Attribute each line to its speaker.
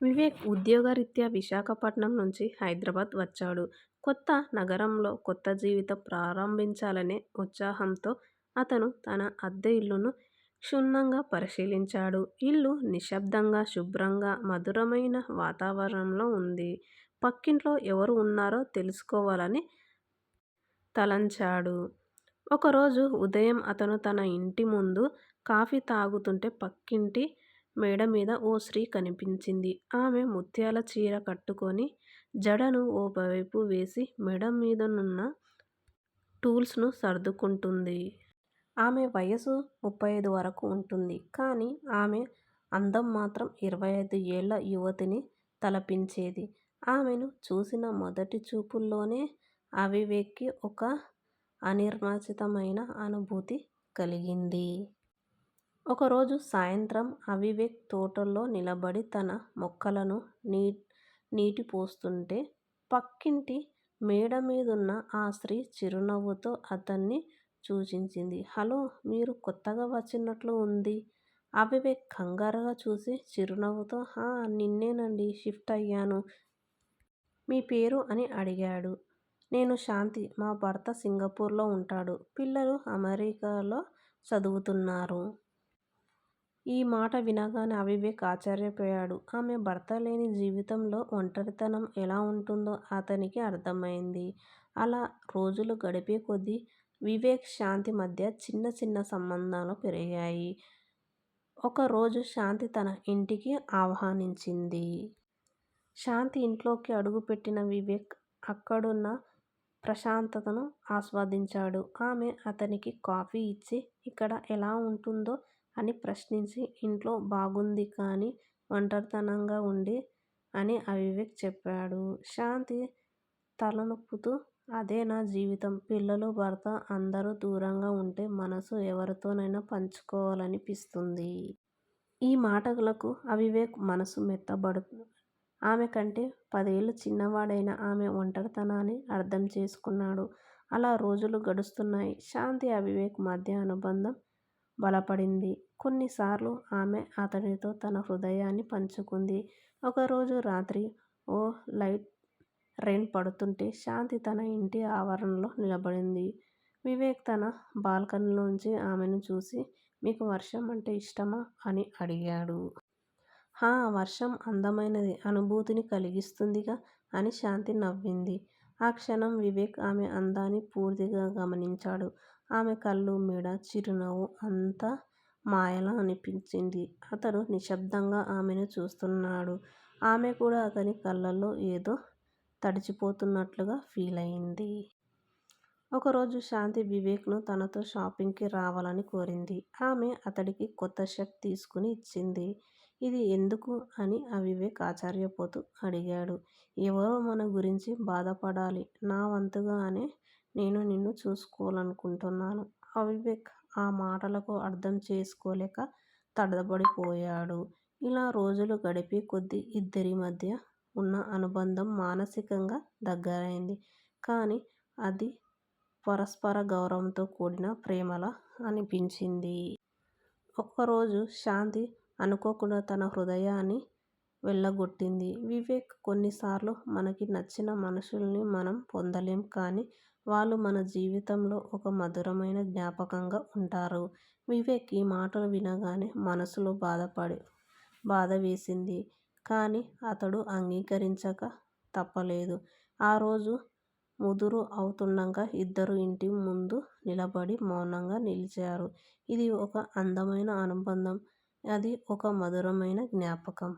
Speaker 1: వివేక్ ఉద్యోగరీత్యా విశాఖపట్నం నుంచి హైదరాబాద్ వచ్చాడు. కొత్త నగరంలో కొత్త జీవితం ప్రారంభించాలనే ఉత్సాహంతో అతను తన అద్దె ఇల్లును క్షుణ్ణంగా పరిశీలించాడు. ఇల్లు నిశ్శబ్దంగా, శుభ్రంగా, మధురమైన వాతావరణంలో ఉంది. పక్కింట్లో ఎవరు ఉన్నారో తెలుసుకోవాలని తలంచాడు. ఒకరోజు ఉదయం అతను తన ఇంటి ముందు కాఫీ తాగుతుంటే పక్కింటి మేడ మీద ఓ స్త్రీ కనిపించింది. ఆమె ముత్యాల చీర కట్టుకొని జడను ఓ వైపు వేసి మెడ మీదనున్న టూల్స్ను సర్దుకుంటుంది ఆమె వయసు ముప్పై ఐదు వరకు ఉంటుంది. కానీ ఆమె అందం మాత్రం ఇరవై ఐదు ఏళ్ళ యువతిని తలపించేది. ఆమెను చూసిన మొదటి చూపుల్లోనే అవివేక్కి ఒక అనిర్మాచితమైన అనుభూతి కలిగింది. ఒకరోజు సాయంత్రం అవివేక్ తోటలో నిలబడి తన మొక్కలను నీ నీటి పోస్తుంటే పక్కింటి మేడ మీదున్న ఆ స్త్రీ చిరునవ్వుతో అతన్ని సూచించింది. హలో! మీరు కొత్తగా వచ్చినట్లు ఉంది? అవివేక్ కంగారుగా చూసి చిరునవ్వుతో హా నిన్నేనండి షిఫ్ట్ అయ్యాను. మీ పేరు? అని అడిగాడు. నేను శాంతి. మా భర్త సింగపూర్లో ఉంటాడు. పిల్లలు అమెరికాలో చదువుతున్నారు. ఈ మాట వినగానే అవివేక్ ఆశ్చర్యపోయాడు. ఆమె భర్త లేని జీవితంలో ఒంటరితనం ఎలా ఉంటుందో అతనికి అర్థమైంది. అలా రోజులు గడిపే కొద్దీ వివేక్, శాంతి మధ్య చిన్న చిన్న సంబంధాలు పెరిగాయి. ఒకరోజు శాంతి తన ఇంటికి ఆహ్వానించింది. శాంతి ఇంట్లోకి అడుగుపెట్టిన వివేక్ అక్కడున్న ప్రశాంతతను ఆస్వాదించాడు. ఆమె అతనికి కాఫీ ఇచ్చి ఇక్కడ ఎలా ఉంటుందో అని ప్రశ్నించి ఇంట్లో బాగుంది కానీ ఒంటరితనంగా ఉంది అని అవివేక్ చెప్పాడు. శాంతి తలనొప్పుతూ అదే నా జీవితం. పిల్లలు, భర్త అందరూ దూరంగా ఉంటే మనసు ఎవరితోనైనా పంచుకోవాలనిపిస్తుంది. ఈ మాటలకు అవివేక్ మనసు మెత్తబడుతుంది ఆమె కంటే పదేళ్ళు చిన్నవాడైన ఆమె ఒంటరితనాన్ని అర్థం చేసుకున్నాడు. అలా రోజులు గడుస్తున్నాయి. శాంతి, అవివేక్ మధ్య అనుబంధం బలపడింది. కొన్నిసార్లు ఆమె అతడితో తన హృదయాన్ని పంచుకుంది. ఒకరోజు రాత్రి ఓ లైట్ రెయిన్ పడుతుంటే శాంతి తన ఇంటి ఆవరణలో నిలబడింది. వివేక్ తన బాల్కనీలోంచి ఆమెను చూసి మీకు వర్షం అంటే ఇష్టమా? అని అడిగాడు. హా వర్షం అందమైనది అనుభూతిని కలిగిస్తుందిగా అని శాంతి నవ్వింది. ఆ క్షణం వివేక్ ఆమె అందాన్ని పూర్తిగా గమనించాడు. ఆమె కళ్ళు మెడ, చిరునవ్వు అంతా మాయలా అనిపించింది. అతడు నిశ్శబ్దంగా ఆమెను చూస్తున్నాడు. ఆమె కూడా అతని కళ్ళల్లో ఏదో తడిచిపోతున్నట్లుగా ఫీలయింది. ఒకరోజు శాంతి వివేక్ను తనతో షాపింగ్కి రావాలని కోరింది. ఆమె అతడికి కొత్త షర్ట్ తీసుకుని ఇచ్చింది. ఇది ఎందుకు? అని అవివేక్ ఆశ్చర్యపోతూ అడిగాడు. ఎవరో మన గురించి బాధపడాలి. నా వంతుగానే నేను నిన్ను చూసుకోవాలనుకుంటున్నాను. అవివేక్ ఆ మాటలకు అర్థం చేసుకోలేక తడబడిపోయాడు. ఇలా రోజులు గడిచేకొద్దీ ఇద్దరి మధ్య ఉన్న అనుబంధం మానసికంగా దగ్గరైంది. కానీ అది పరస్పర గౌరవంతో కూడిన ప్రేమలా అనిపించింది. ఒక్కరోజు శాంతి అనుకోకుండా తన హృదయాన్ని వెళ్ళగొట్టింది వివేక్! కొన్నిసార్లు మనకి నచ్చిన మనుషుల్ని మనం పొందలేం కానీ వాళ్ళు మన జీవితంలో ఒక మధురమైన జ్ఞాపకంగా ఉంటారు. వివేక్ ఈ మాటలు వినగానే మనసులో బాధపడి బాధ వేసింది కానీ అతడు అంగీకరించక తప్పలేదు. ఆ రోజు ముదురు అవుతుండగా ఇద్దరు ఇంటి ముందు నిలబడి మౌనంగా నిలిచారు. ఇది ఒక అందమైన అనుబంధం. అది ఒక మధురమైన జ్ఞాపకం.